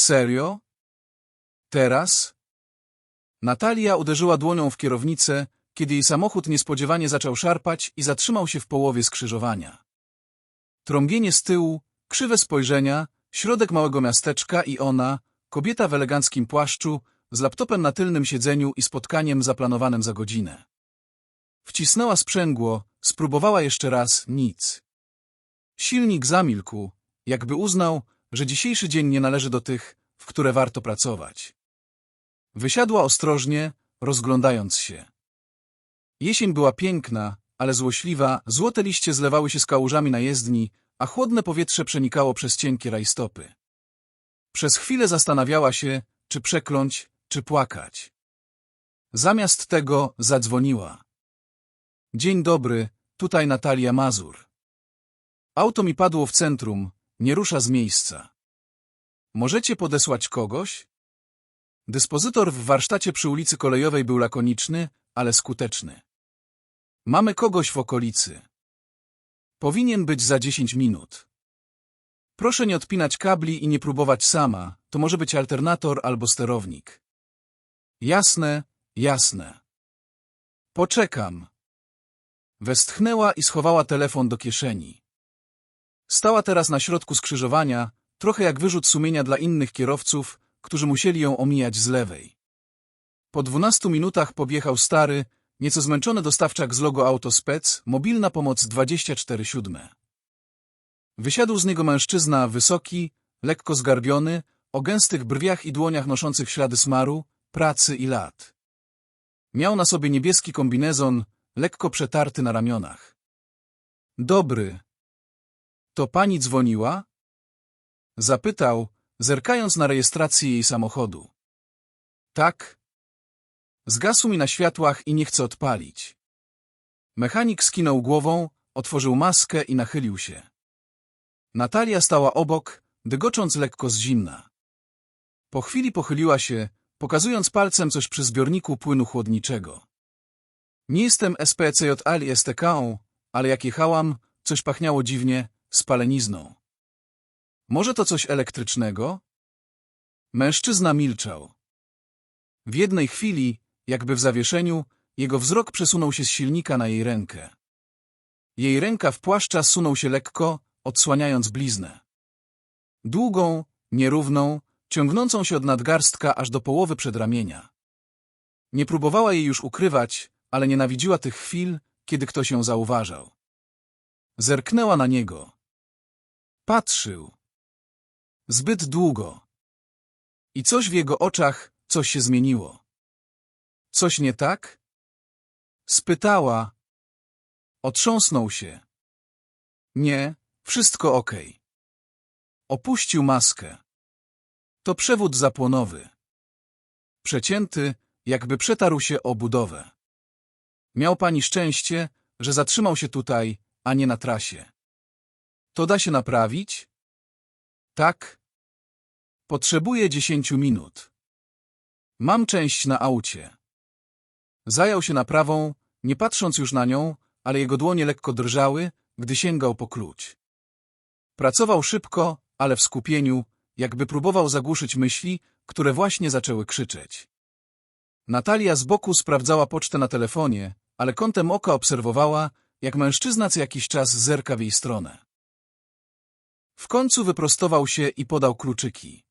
Serio? Teraz? Natalia uderzyła dłonią w kierownicę, kiedy jej samochód niespodziewanie zaczął szarpać i zatrzymał się w połowie skrzyżowania. Trąbienie z tyłu, krzywe spojrzenia, środek małego miasteczka i ona, kobieta w eleganckim płaszczu, z laptopem na tylnym siedzeniu i spotkaniem zaplanowanym za godzinę. Wcisnęła sprzęgło, spróbowała jeszcze raz, nic. Silnik zamilkł, jakby uznał, że dzisiejszy dzień nie należy do tych, w które warto pracować. Wysiadła ostrożnie, rozglądając się. Jesień była piękna, ale złośliwa, złote liście zlewały się z kałużami na jezdni, a chłodne powietrze przenikało przez cienkie rajstopy. Przez chwilę zastanawiała się, czy przekląć, czy płakać. Zamiast tego zadzwoniła. Dzień dobry, tutaj Natalia Mazur. Auto mi padło w centrum, nie rusza z miejsca. Możecie podesłać kogoś? Dyspozytor w warsztacie przy ulicy Kolejowej był lakoniczny, ale skuteczny. Mamy kogoś w okolicy. Powinien być za 10 minut. Proszę nie odpinać kabli i nie próbować sama, to może być alternator albo sterownik. Jasne, jasne. Poczekam. Westchnęła i schowała telefon do kieszeni. Stała teraz na środku skrzyżowania, trochę jak wyrzut sumienia dla innych kierowców, którzy musieli ją omijać z lewej. Po dwunastu minutach podjechał stary, nieco zmęczony dostawczak z logo Autospec, mobilna pomoc 24-7. Wysiadł z niego mężczyzna wysoki, lekko zgarbiony, o gęstych brwiach i dłoniach noszących ślady smaru, pracy i lat. Miał na sobie niebieski kombinezon, lekko przetarty na ramionach. Dobry. To pani dzwoniła? Zapytał, zerkając na rejestrację jej samochodu. Tak. Zgasł mi na światłach i nie chce odpalić. Mechanik skinął głową, otworzył maskę i nachylił się. Natalia stała obok, dygocząc lekko z zimna. Po chwili pochyliła się, pokazując palcem coś przy zbiorniku płynu chłodniczego. Nie jestem SPCJ Ali STK, ale jak jechałam, coś pachniało dziwnie, spalenizną. Może to coś elektrycznego? Mężczyzna milczał. W jednej chwili, jakby w zawieszeniu, jego wzrok przesunął się z silnika na jej rękę. Jej ręka w płaszcza sunął się lekko, odsłaniając bliznę. Długą, nierówną, ciągnącą się od nadgarstka aż do połowy przedramienia. Nie próbowała jej już ukrywać, ale nienawidziła tych chwil, kiedy ktoś ją zauważał. Zerknęła na niego. Patrzył. Zbyt długo. I coś w jego oczach, coś się zmieniło. Coś nie tak? Spytała. Otrząsnął się. Nie, wszystko okej. Opuścił maskę. To przewód zapłonowy. Przecięty, jakby przetarł się o budowę. Miał pani szczęście, że zatrzymał się tutaj, a nie na trasie. To da się naprawić? Tak. Potrzebuję dziesięciu minut. Mam część na aucie. Zajął się naprawą, nie patrząc już na nią, ale jego dłonie lekko drżały, gdy sięgał po klucz. Pracował szybko, ale w skupieniu, jakby próbował zagłuszyć myśli, które właśnie zaczęły krzyczeć. Natalia z boku sprawdzała pocztę na telefonie, ale kątem oka obserwowała, jak mężczyzna co jakiś czas zerka w jej stronę. W końcu wyprostował się i podał kluczyki.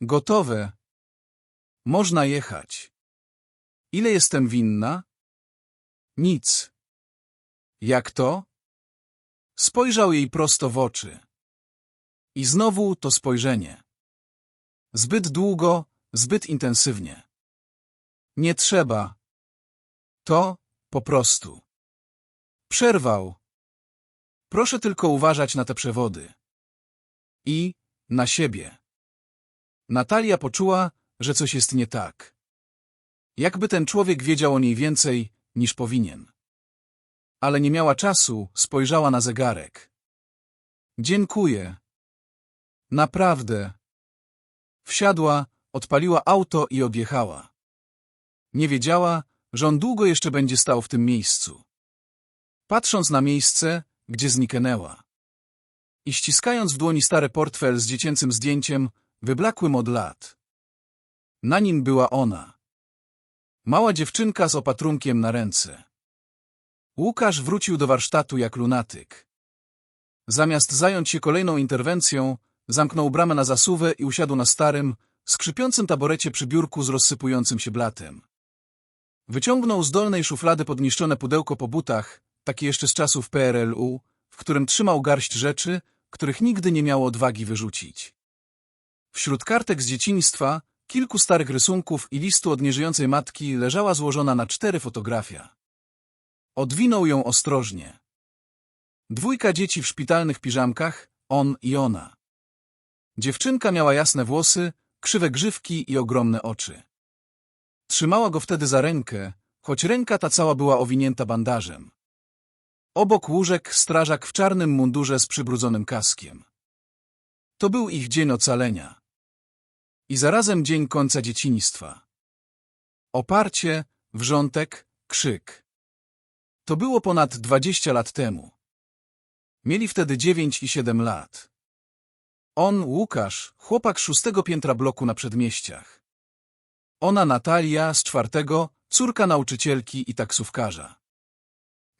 Gotowe. Można jechać. Ile jestem winna? Nic. Jak to? Spojrzał jej prosto w oczy. I znowu to spojrzenie. Zbyt długo, zbyt intensywnie. Nie trzeba. To po prostu. Przerwał. Proszę tylko uważać na te przewody. I na siebie. Natalia poczuła, że coś jest nie tak. Jakby ten człowiek wiedział o niej więcej, niż powinien. Ale nie miała czasu, spojrzała na zegarek. Dziękuję. Naprawdę. Wsiadła, odpaliła auto i odjechała. Nie wiedziała, że on długo jeszcze będzie stał w tym miejscu. Patrząc na miejsce, gdzie zniknęła. I ściskając w dłoni stary portfel z dziecięcym zdjęciem, wyblakłym od lat. Na nim była ona. Mała dziewczynka z opatrunkiem na ręce. Łukasz wrócił do warsztatu jak lunatyk. Zamiast zająć się kolejną interwencją, zamknął bramę na zasuwę i usiadł na starym, skrzypiącym taborecie przy biurku z rozsypującym się blatem. Wyciągnął z dolnej szuflady podniszczone pudełko po butach, takie jeszcze z czasów PRL-u, w którym trzymał garść rzeczy, których nigdy nie miał odwagi wyrzucić. Wśród kartek z dzieciństwa, kilku starych rysunków i listu od nieżyjącej matki leżała złożona na cztery fotografia. Odwinął ją ostrożnie. Dwójka dzieci w szpitalnych piżamkach, on i ona. Dziewczynka miała jasne włosy, krzywe grzywki i ogromne oczy. Trzymała go wtedy za rękę, choć ręka ta cała była owinięta bandażem. Obok łóżek strażak w czarnym mundurze z przybrudzonym kaskiem. To był ich dzień ocalenia. I zarazem dzień końca dzieciństwa. Oparcie, wrzątek, krzyk. To było ponad dwadzieścia lat temu. Mieli wtedy dziewięć i siedem lat. On, Łukasz, chłopak szóstego piętra bloku na przedmieściach. Ona, Natalia, z czwartego, córka nauczycielki i taksówkarza.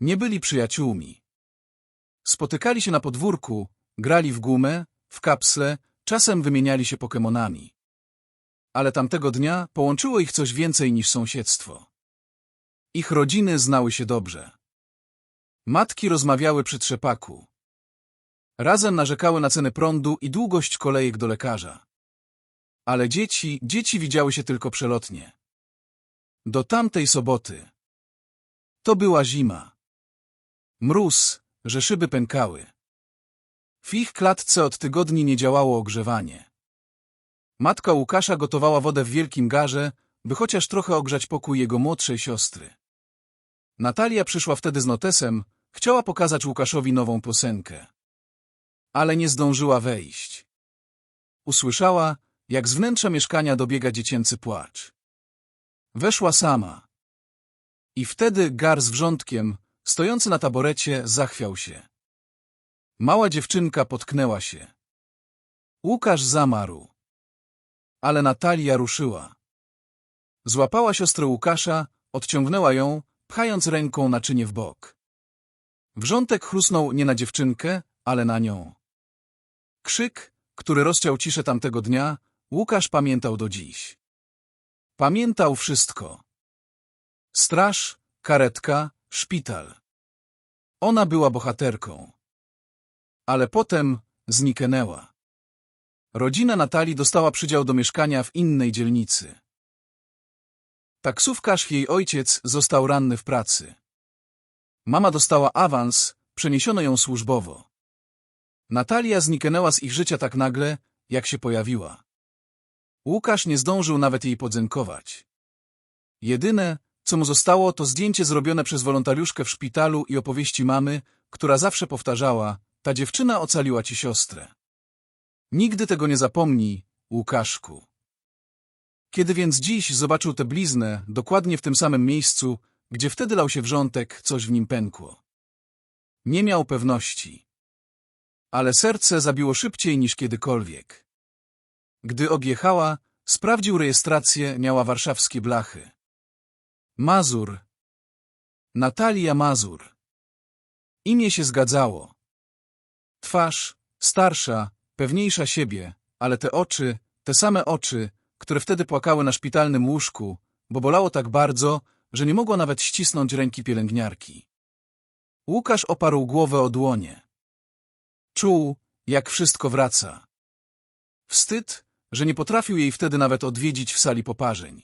Nie byli przyjaciółmi. Spotykali się na podwórku, grali w gumę, w kapsle, czasem wymieniali się pokemonami. Ale tamtego dnia połączyło ich coś więcej niż sąsiedztwo. Ich rodziny znały się dobrze. Matki rozmawiały przy trzepaku. Razem narzekały na cenę prądu i długość kolejek do lekarza. Ale dzieci, dzieci widziały się tylko przelotnie. Do tamtej soboty. To była zima. Mróz, że szyby pękały. W ich klatce od tygodni nie działało ogrzewanie. Matka Łukasza gotowała wodę w wielkim garze, by chociaż trochę ogrzać pokój jego młodszej siostry. Natalia przyszła wtedy z notesem, chciała pokazać Łukaszowi nową piosenkę. Ale nie zdążyła wejść. Usłyszała, jak z wnętrza mieszkania dobiega dziecięcy płacz. Weszła sama. I wtedy gar z wrzątkiem, stojący na taborecie, zachwiał się. Mała dziewczynka potknęła się. Łukasz zamarł. Ale Natalia ruszyła. Złapała siostrę Łukasza, odciągnęła ją, pchając ręką naczynie w bok. Wrzątek chrusnął nie na dziewczynkę, ale na nią. Krzyk, który rozciął ciszę tamtego dnia, Łukasz pamiętał do dziś. Pamiętał wszystko. Straż, karetka, szpital. Ona była bohaterką. Ale potem zniknęła. Rodzina Natalii dostała przydział do mieszkania w innej dzielnicy. Taksówkarz jej ojciec został ranny w pracy. Mama dostała awans, przeniesiono ją służbowo. Natalia zniknęła z ich życia tak nagle, jak się pojawiła. Łukasz nie zdążył nawet jej podziękować. Jedyne, co mu zostało, to zdjęcie zrobione przez wolontariuszkę w szpitalu i opowieści mamy, która zawsze powtarzała, ta dziewczyna ocaliła ci siostrę. Nigdy tego nie zapomnij, Łukaszku. Kiedy więc dziś zobaczył tę bliznę, dokładnie w tym samym miejscu, gdzie wtedy lał się wrzątek, coś w nim pękło. Nie miał pewności. Ale serce zabiło szybciej niż kiedykolwiek. Gdy objechała, sprawdził rejestrację, miała warszawskie blachy. Mazur. Natalia Mazur. Imię się zgadzało. Twarz, starsza, pewniejsza siebie, ale te oczy, te same oczy, które wtedy płakały na szpitalnym łóżku, bo bolało tak bardzo, że nie mogła nawet ścisnąć ręki pielęgniarki. Łukasz oparł głowę o dłonie. Czuł, jak wszystko wraca. Wstyd, że nie potrafił jej wtedy nawet odwiedzić w sali poparzeń.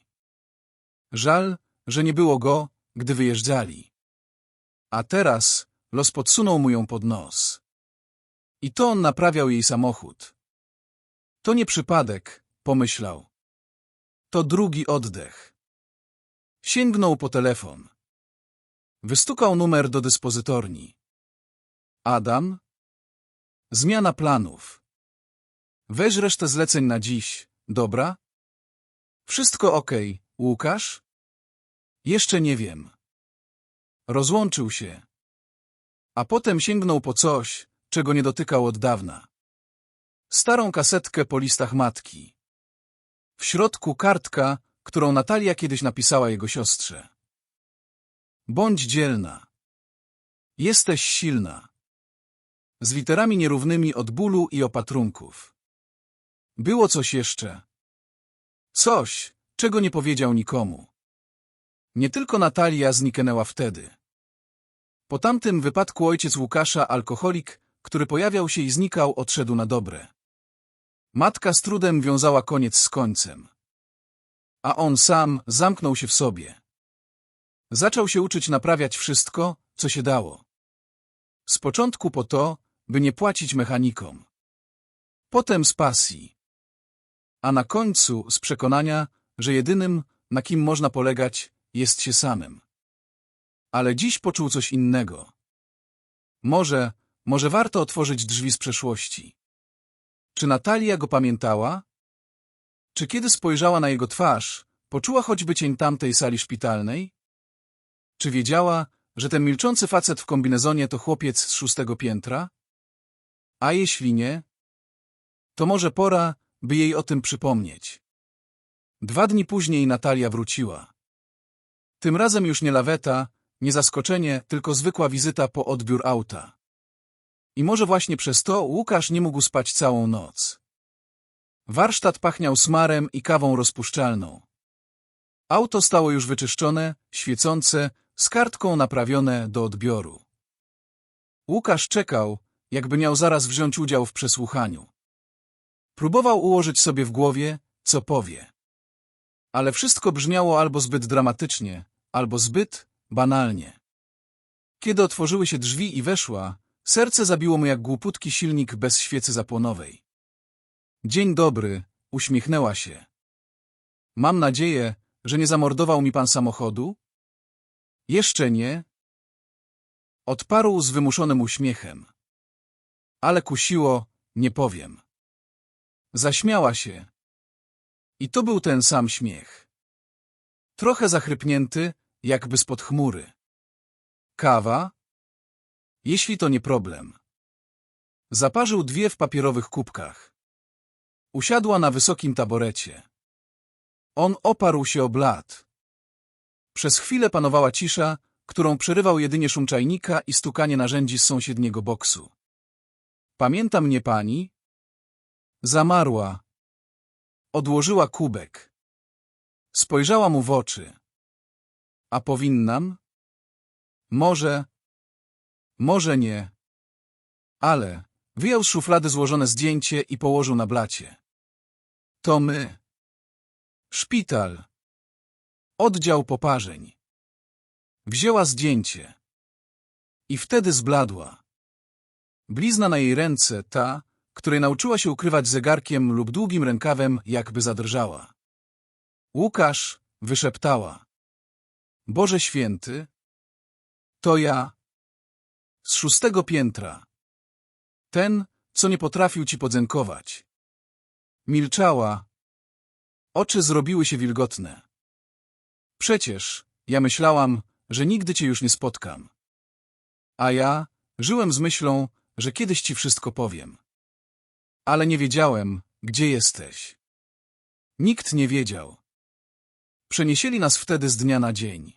Żal, że nie było go, gdy wyjeżdżali. A teraz los podsunął mu ją pod nos. I to on naprawiał jej samochód. To nie przypadek, pomyślał. To drugi oddech. Sięgnął po telefon. Wystukał numer do dyspozytorni. Adam? Zmiana planów. Weź resztę zleceń na dziś, dobra? Wszystko okay. Łukasz? Jeszcze nie wiem. Rozłączył się. A potem sięgnął po coś, czego nie dotykał od dawna. Starą kasetkę po listach matki. W środku kartka, którą Natalia kiedyś napisała jego siostrze. Bądź dzielna. Jesteś silna. Z literami nierównymi od bólu i opatrunków. Było coś jeszcze. Coś, czego nie powiedział nikomu. Nie tylko Natalia zniknęła wtedy. Po tamtym wypadku ojciec Łukasza, alkoholik, który pojawiał się i znikał, odszedł na dobre. Matka z trudem wiązała koniec z końcem. A on sam zamknął się w sobie. Zaczął się uczyć naprawiać wszystko, co się dało. Z początku po to, by nie płacić mechanikom. Potem z pasji. A na końcu z przekonania, że jedynym, na kim można polegać, jest się samym. Ale dziś poczuł coś innego. Może, może warto otworzyć drzwi z przeszłości. Czy Natalia go pamiętała? Czy kiedy spojrzała na jego twarz, poczuła choćby cień tamtej sali szpitalnej? Czy wiedziała, że ten milczący facet w kombinezonie to chłopiec z szóstego piętra? A jeśli nie, to może pora, by jej o tym przypomnieć. Dwa dni później Natalia wróciła. Tym razem już nie laweta, nie zaskoczenie, tylko zwykła wizyta po odbiór auta. I może właśnie przez to Łukasz nie mógł spać całą noc. Warsztat pachniał smarem i kawą rozpuszczalną. Auto stało już wyczyszczone, świecące, z kartką naprawione do odbioru. Łukasz czekał, jakby miał zaraz wziąć udział w przesłuchaniu. Próbował ułożyć sobie w głowie, co powie. Ale wszystko brzmiało albo zbyt dramatycznie, albo zbyt banalnie. Kiedy otworzyły się drzwi i weszła, serce zabiło mu jak głuputki silnik bez świecy zapłonowej. Dzień dobry, uśmiechnęła się. Mam nadzieję, że nie zamordował mi pan samochodu? Jeszcze nie. Odparł z wymuszonym uśmiechem. Ale kusiło, nie powiem. Zaśmiała się. I to był ten sam śmiech. Trochę zachrypnięty, jakby spod chmury. Kawa? Jeśli to nie problem. Zaparzył dwie w papierowych kubkach. Usiadła na wysokim taborecie. On oparł się o blat. Przez chwilę panowała cisza, którą przerywał jedynie szum czajnika i stukanie narzędzi z sąsiedniego boksu. Pamięta mnie pani? Zamarła. Odłożyła kubek. Spojrzała mu w oczy. A powinnam? Może. Może nie. Ale wyjął z szuflady złożone zdjęcie i położył na blacie. To my. Szpital. Oddział poparzeń. Wzięła zdjęcie. I wtedy zbladła. Blizna na jej ręce, ta, której nauczyła się ukrywać zegarkiem lub długim rękawem, jakby zadrżała. Łukasz, wyszeptała. Boże święty, to ja. Z szóstego piętra. Ten, co nie potrafił ci podzękować. Milczała. Oczy zrobiły się wilgotne. Przecież, ja myślałam, że nigdy cię już nie spotkam. A ja żyłem z myślą, że kiedyś ci wszystko powiem. Ale nie wiedziałem, gdzie jesteś. Nikt nie wiedział. Przeniesieli nas wtedy z dnia na dzień.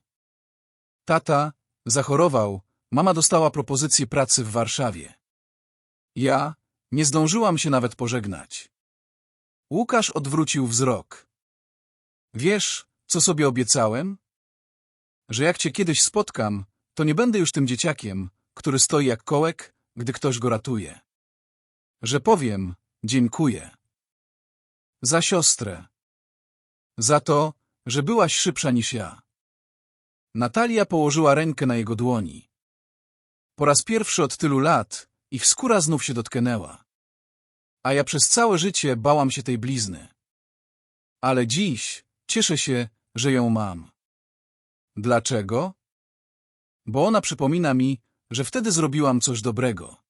Tata zachorował, mama dostała propozycję pracy w Warszawie. Ja nie zdążyłam się nawet pożegnać. Łukasz odwrócił wzrok. Wiesz, co sobie obiecałem? Że jak cię kiedyś spotkam, to nie będę już tym dzieciakiem, który stoi jak kołek, gdy ktoś go ratuje. Że powiem, dziękuję. Za siostrę. Za to, że byłaś szybsza niż ja. Natalia położyła rękę na jego dłoni. Po raz pierwszy od tylu lat ich skóra znów się dotknęła. A ja przez całe życie bałam się tej blizny. Ale dziś cieszę się, że ją mam. Dlaczego? Bo ona przypomina mi, że wtedy zrobiłam coś dobrego.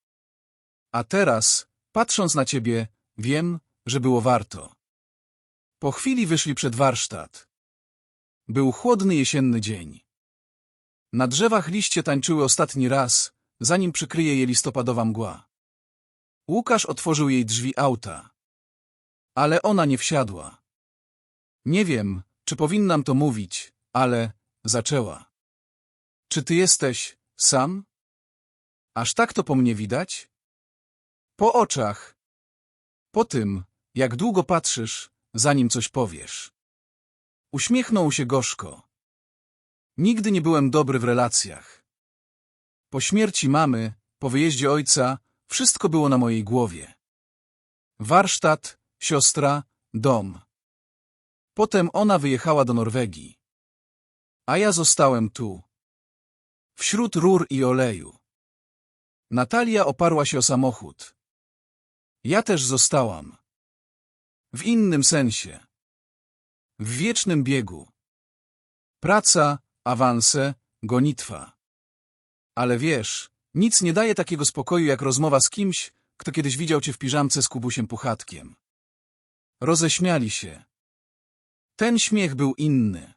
A teraz, patrząc na ciebie, wiem, że było warto. Po chwili wyszli przed warsztat. Był chłodny jesienny dzień. Na drzewach liście tańczyły ostatni raz, zanim przykryje je listopadowa mgła. Łukasz otworzył jej drzwi auta. Ale ona nie wsiadła. Nie wiem, czy powinnam to mówić, ale zaczęła. Czy ty jesteś sam? Aż tak to po mnie widać? Po oczach. Po tym, jak długo patrzysz, zanim coś powiesz. Uśmiechnął się gorzko. Nigdy nie byłem dobry w relacjach. Po śmierci mamy, po wyjeździe ojca, wszystko było na mojej głowie. Warsztat, siostra, dom. Potem ona wyjechała do Norwegii. A ja zostałem tu. Wśród rur i oleju. Natalia oparła się o samochód. Ja też zostałam. W innym sensie. W wiecznym biegu. Praca, awanse, gonitwa. Ale wiesz, nic nie daje takiego spokoju jak rozmowa z kimś, kto kiedyś widział cię w piżamce z Kubusiem Puchatkiem. Roześmiali się. Ten śmiech był inny.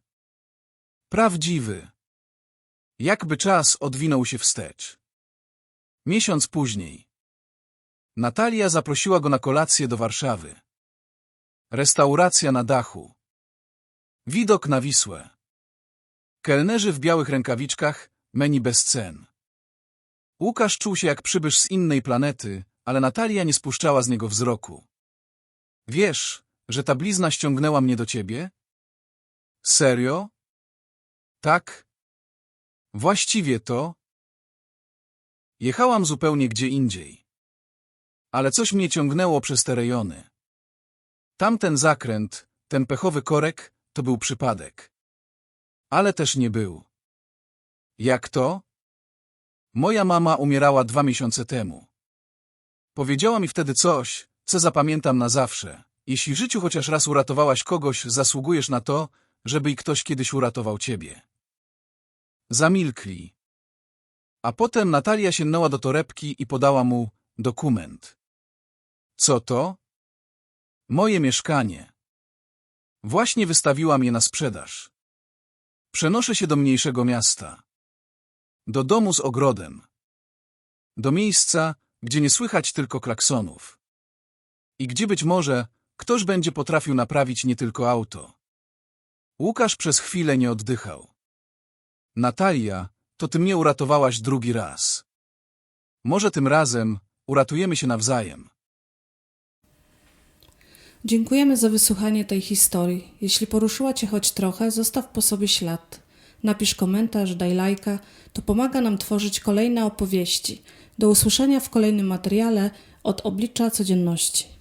Prawdziwy. Jakby czas odwinął się wstecz. Miesiąc później. Natalia zaprosiła go na kolację do Warszawy. Restauracja na dachu. Widok na Wisłę. Kelnerzy w białych rękawiczkach, menu bez cen. Łukasz czuł się jak przybysz z innej planety, ale Natalia nie spuszczała z niego wzroku. Wiesz, że ta blizna ściągnęła mnie do ciebie? Serio? Tak? Właściwie to? Jechałam zupełnie gdzie indziej. Ale coś mnie ciągnęło przez te rejony. Tamten zakręt, ten pechowy korek, to był przypadek. Ale też nie był. Jak to? Moja mama umierała dwa miesiące temu. Powiedziała mi wtedy coś, co zapamiętam na zawsze. Jeśli w życiu chociaż raz uratowałaś kogoś, zasługujesz na to, żeby i ktoś kiedyś uratował ciebie. Zamilkli. A potem Natalia sięgnęła do torebki i podała mu dokument. Co to? Moje mieszkanie. Właśnie wystawiłam je na sprzedaż. Przenoszę się do mniejszego miasta. Do domu z ogrodem. Do miejsca, gdzie nie słychać tylko klaksonów. I gdzie być może ktoś będzie potrafił naprawić nie tylko auto. Łukasz przez chwilę nie oddychał. Natalia, to ty mnie uratowałaś drugi raz. Może tym razem uratujemy się nawzajem. Dziękujemy za wysłuchanie tej historii. Jeśli poruszyła Cię choć trochę, zostaw po sobie ślad. Napisz komentarz, daj lajka, to pomaga nam tworzyć kolejne opowieści. Do usłyszenia w kolejnym materiale od oblicza codzienności.